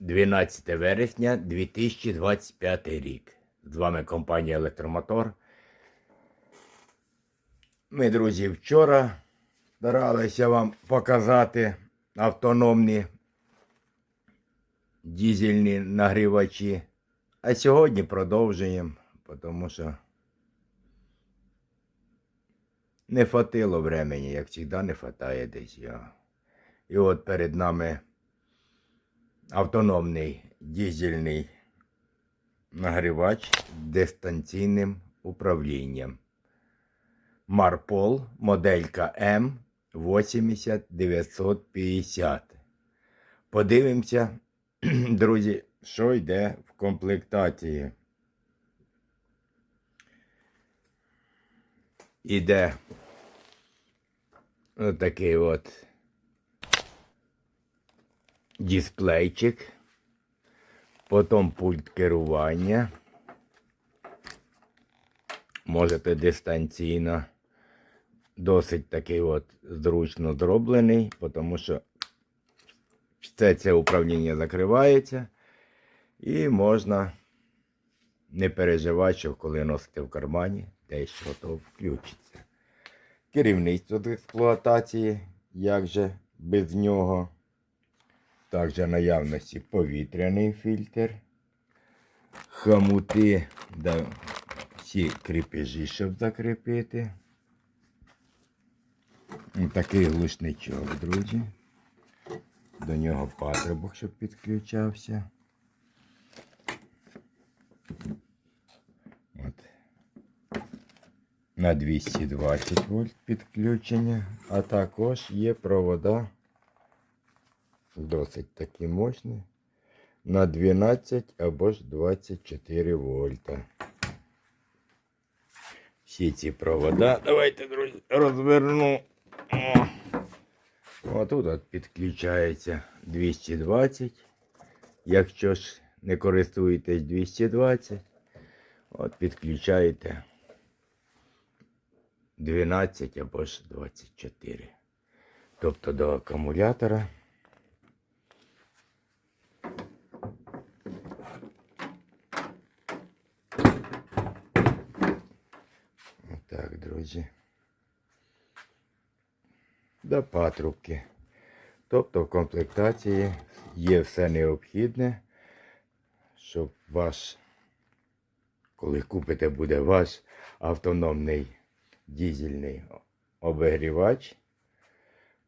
12 вересня 2025 рік. З вами компанія Електромотор. Ми, друзі, вчора старалися вам показати автономні дізельні нагрівачі. А сьогодні продовжуємо, тому що не хватило времени, як завжди не хватає десь його. І от перед нами автономний дизельний нагрівач дистанційним управлінням. Марпол моделька М80950. Подивимося, друзі, що йде в комплектації. Іде отакий от дисплейчик, потім пульт керування. Можете дистанційно. Досить такий от зручно зроблений, тому що все це управління закривається і можна не переживати, що коли носите в кармані, десь що то включиться. Керівництво з експлуатації, як же без нього. Також наявності повітряний фільтр, хомути, да, всі кріпежі, щоб закріпити. Ось Такий глушничок, друзі. До нього патрубок, щоб підключався. От. На 220 вольт підключення, а також є провода досить такі мощні. На 12 або ж 24 вольта. Всі ці провода. Давайте, друзі, розверну. Отут от підключається 220. Якщо ж не користуєтесь 220, от підключаєте 12 або ж 24. Тобто до акумулятора. Так. До патрубки. Тобто в комплектації є все необхідне, щоб ваш, коли купите, буде ваш автономний дізельний обігрівач,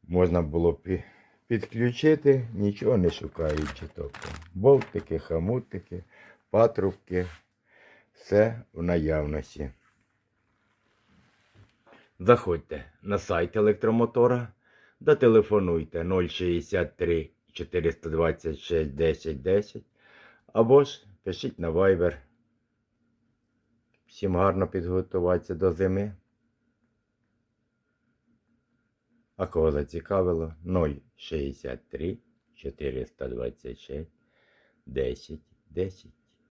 можна було пі- підключити, нічого не шукаючи. Тобто болтики, хамутики, патрубки, все в наявності. Заходьте на сайт електромотора, дотелефонуйте 063 426 10 10 або ж пишіть на Viber. Всім гарно підготуватися до зими. А кого зацікавило 063 426 10 10.